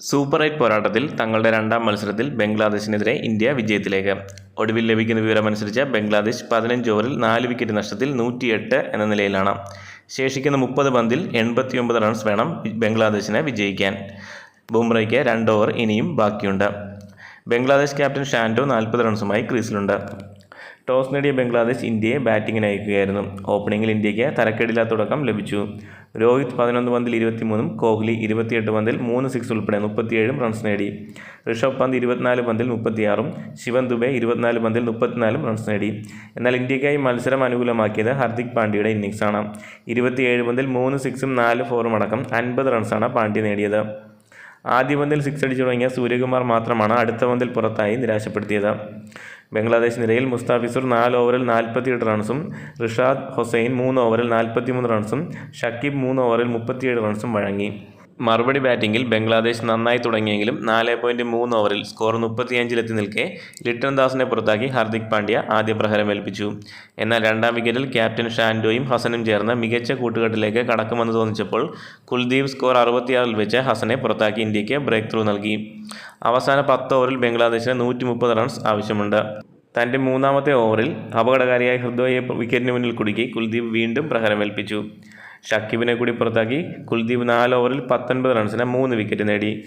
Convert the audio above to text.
Super eight പോരാട്ടത്തിൽ തങ്ങളുടെ രണ്ടാം മത്സരത്തിൽ ബംഗ്ലാദേശിനെതിരെ ഇന്ത്യ വിജയത്തിലേക്ക്. ഒടുവിൽ ലഭിക്കുന്ന വിവരമനുസരിച്ച് ബംഗ്ലാദേശ് പതിനഞ്ച് ഓവറിൽ നാല് വിക്കറ്റ് നഷ്ടത്തിൽ നൂറ്റിയെട്ട് എന്ന നിലയിലാണ്. ശേഷിക്കുന്ന മുപ്പത് പന്തിൽ എൺപത്തിയൊമ്പത് റൺസ് വേണം ബംഗ്ലാദേശിനെ വിജയിക്കാൻ. ബുംറയ്ക്ക് രണ്ട് ഓവർ ഇനിയും ബാക്കിയുണ്ട്. ബംഗ്ലാദേശ് ക്യാപ്റ്റൻ ഷാൻഡോ നാൽപ്പത് റൺസുമായി ക്രീസിലുണ്ട്. ടോസ് നേടിയ ബംഗ്ലാദേശ് ഇന്ത്യയെ ബാറ്റിങ്ങിന് അയക്കുകയായിരുന്നു. ഓപ്പണിംഗിൽ ഇന്ത്യയ്ക്ക് തരക്കേടില്ലാത്ത തുടക്കം ലഭിച്ചു. രോഹിത് പതിനൊന്ന് പന്തിൽ ഇരുപത്തിമൂന്നും കോഹ്ലി ഇരുപത്തിയെട്ട് പന്തിൽ മൂന്ന് സിക്സ് ഉൾപ്പെടെ മുപ്പത്തിയേഴും റൺസ് നേടി. ഋഷഭ് പന്ത് ഇരുപത്തിനാല് പന്തിൽ മുപ്പത്തിയാറും ശിവൻ ദുബെ ഇരുപത്തിനാല് പന്തിൽ മുപ്പത്തിനാലും റൺസ് നേടി. എന്നാൽ ഇന്ത്യക്കായി മത്സരം അനുകൂലമാക്കിയത് ഹർദിക് പാണ്ഡ്യയുടെ ഇന്നിങ്സാണ് ഇരുപത്തിയേഴ് പന്തിൽ മൂന്ന് സിക്സും നാല് ഫോറും അടക്കം അൻപത് റൺസാണ് പാണ്ഡ്യ നേടിയത്. ആദ്യ പന്തിൽ സിക്സ് അടിച്ചു തുടങ്ങിയ സൂര്യകുമാർ മാത്രമാണ് അടുത്ത പന്തിൽ പുറത്തായി നിരാശപ്പെടുത്തിയത്. ബംഗ്ലാദേശ് നിരയിൽ മുസ്താഫിസുർ നാല് ഓവറിൽ നാൽപ്പത്തിയെട്ട് റൺസും റിഷാദ് ഹുസൈൻ മൂന്ന് ഓവറിൽ നാൽപ്പത്തിമൂന്ന് റൺസും ഷക്കീബ് മൂന്ന് ഓവറിൽ മുപ്പത്തിയേഴ് റൺസും വഴങ്ങി. മറുപടി ബാറ്റിംഗിൽ ബംഗ്ലാദേശ് നന്നായി തുടങ്ങിയെങ്കിലും നാല് പോയിന്റ് മൂന്ന് ഓവറിൽ സ്കോർ മുപ്പത്തിയഞ്ചിലെത്തി നിൽക്കെ ലിട്ടൺ ദാസിനെ പുറത്താക്കി ഹാർദിക് പാണ്ഡ്യ ആദ്യ പ്രഹരം പ്രഹരമേൽപ്പിച്ചു എന്നാൽ രണ്ടാം വിക്കറ്റിൽ ക്യാപ്റ്റൻ ഷാൻഡോയും ഹസനും ചേർന്ന് മികച്ച കൂട്ടുകെട്ടിലേക്ക് കടക്കുമെന്ന് തോന്നിച്ചപ്പോൾ കുൽദീപ് സ്കോർ അറുപത്തിയാറിൽ വെച്ച് ഹസനെ പുറത്താക്കി ഇന്ത്യയ്ക്ക് ബ്രേക്ക് ത്രൂ നൽകി. അവസാന പത്ത് ഓവറിൽ ബംഗ്ലാദേശിന് നൂറ്റി മുപ്പത് റൺസ് ആവശ്യമുണ്ട്. തന്റെ മൂന്നാമത്തെ ഓവറിൽ അപകടകാരിയായ ഹൃദയെ വിക്കറ്റിന് മുന്നിൽ കുടുക്കി കുൽദീപ് വീണ്ടും പ്രഹരമേൽപ്പിച്ചു ഷക്കീബിനെ കൂടി പുറത്താക്കി. കുൽദീപ് നാല് ഓവറിൽ പത്തൊൻപത് റൺസിന് മൂന്ന് വിക്കറ്റ് നേടി.